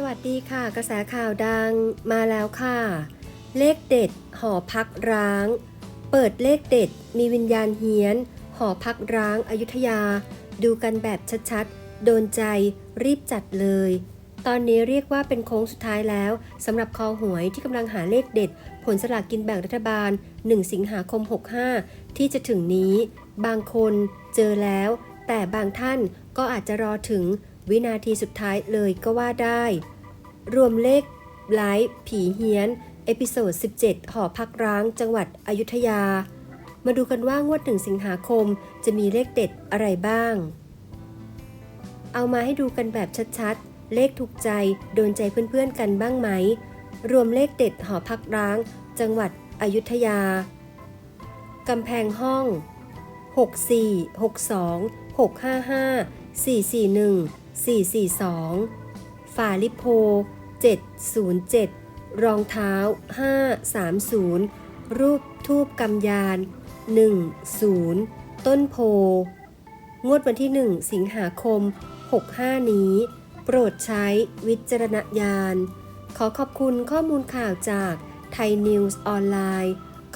สวัสดีค่ะ กระแสข่าวดังมาแล้วค่ะ เลขเด็ด หอพักร้าง เปิดเลขเด็ด มีวิญญาณเฮียน หอพักร้างอายุทยา ดูกันแบบชัดๆ โดนใจรีบจัดเลย ตอนนี้เรียกว่าเป็นโค้งสุดท้ายแล้วสำหรับคอหวยที่กำลังหาเลขเด็ด ผลสลากกินแบ่งรัฐบาล 1 สิงหาคม 65 ที่จะถึงนี้ บางคนเจอแล้ว แต่บางท่าน ก็อาจจะรอถึงวินาทีสุดท้ายเลยก็ว่าได้ รวมเลขไลฟ์ผีเฮียน เอพิโซด 17 หอพักร้างจังหวัดอยุธยา มาดูกันว่างวดถึงสิงหาคมจะมีเลขเด็ดอะไรบ้าง เอามาให้ดูกันแบบชัดๆ เลขถูกใจ โดนใจเพื่อนๆกันบ้างไหม รวมเลขเด็ดหอพักร้าง จังหวัดอยุธยากำแพงห้อง 64 62 655 441 442 ฝาลิโพ 707 รองเท้า 530 รูปทูบกำยาน 10 ต้นโพ งวดวันที่ 1 สิงหาคม 65 นี้ โปรดใช้วิจารณญาณ ขอขอบคุณข้อมูลข่าวจากไทยนิวส์ออนไลน์